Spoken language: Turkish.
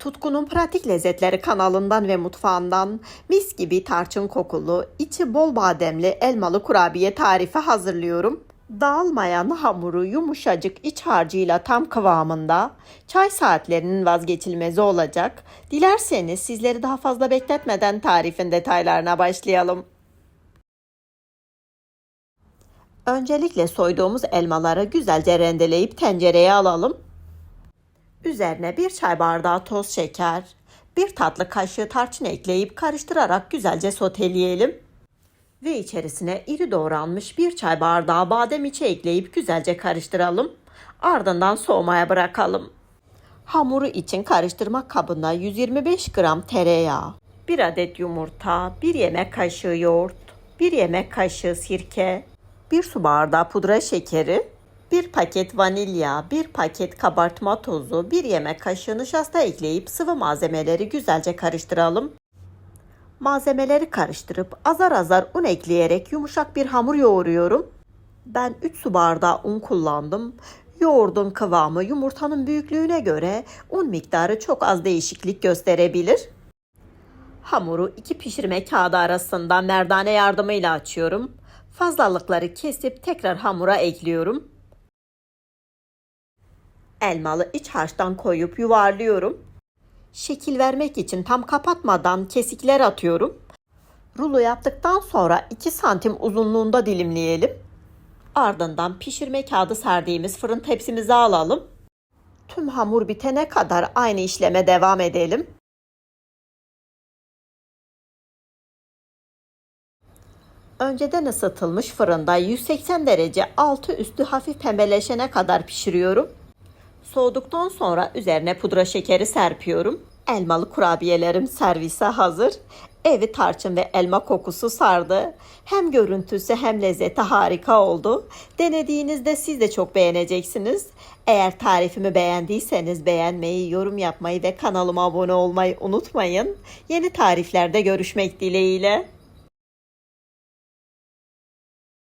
Tutkunun Pratik Lezzetleri kanalından ve mutfağından mis gibi tarçın kokulu, içi bol bademli elmalı kurabiye tarifi hazırlıyorum. Dağılmayan hamuru yumuşacık iç harcıyla tam kıvamında, çay saatlerinin vazgeçilmezi olacak. Dilerseniz sizleri daha fazla bekletmeden tarifin detaylarına başlayalım. Öncelikle soyduğumuz elmaları güzelce rendeleyip tencereye alalım. Üzerine bir çay bardağı toz şeker, bir tatlı kaşığı tarçın ekleyip karıştırarak güzelce soteleyelim. Ve içerisine iri doğranmış bir çay bardağı badem içi ekleyip güzelce karıştıralım. Ardından soğumaya bırakalım. Hamuru için karıştırma kabına 125 gram tereyağı, 1 adet yumurta, 1 yemek kaşığı yoğurt, 1 yemek kaşığı sirke, 1 su bardağı pudra şekeri, 1 paket vanilya, 1 paket kabartma tozu, 1 yemek kaşığı nişasta ekleyip sıvı malzemeleri güzelce karıştıralım. Malzemeleri karıştırıp azar azar un ekleyerek yumuşak bir hamur yoğuruyorum. Ben 3 su bardağı un kullandım. Yoğurdun kıvamı yumurtanın büyüklüğüne göre un miktarı çok az değişiklik gösterebilir. Hamuru iki pişirme kağıdı arasında merdane yardımıyla açıyorum. Fazlalıkları kesip tekrar hamura ekliyorum. Elmalı iç harçtan koyup yuvarlıyorum. Şekil vermek için tam kapatmadan kesikler atıyorum. Rulo yaptıktan sonra 2 santim uzunluğunda dilimleyelim. Ardından pişirme kağıdı serdiğimiz fırın tepsimize alalım. Tüm hamur bitene kadar aynı işleme devam edelim. Önceden ısıtılmış fırında 180 derece altı üstü hafif pembeleşene kadar pişiriyorum. Soğuduktan sonra üzerine pudra şekeri serpiyorum. Elmalı kurabiyelerim servise hazır. Evi tarçın ve elma kokusu sardı. Hem görüntüsü hem lezzeti harika oldu. Denediğinizde siz de çok beğeneceksiniz. Eğer tarifimi beğendiyseniz beğenmeyi, yorum yapmayı ve kanalıma abone olmayı unutmayın. Yeni tariflerde görüşmek dileğiyle.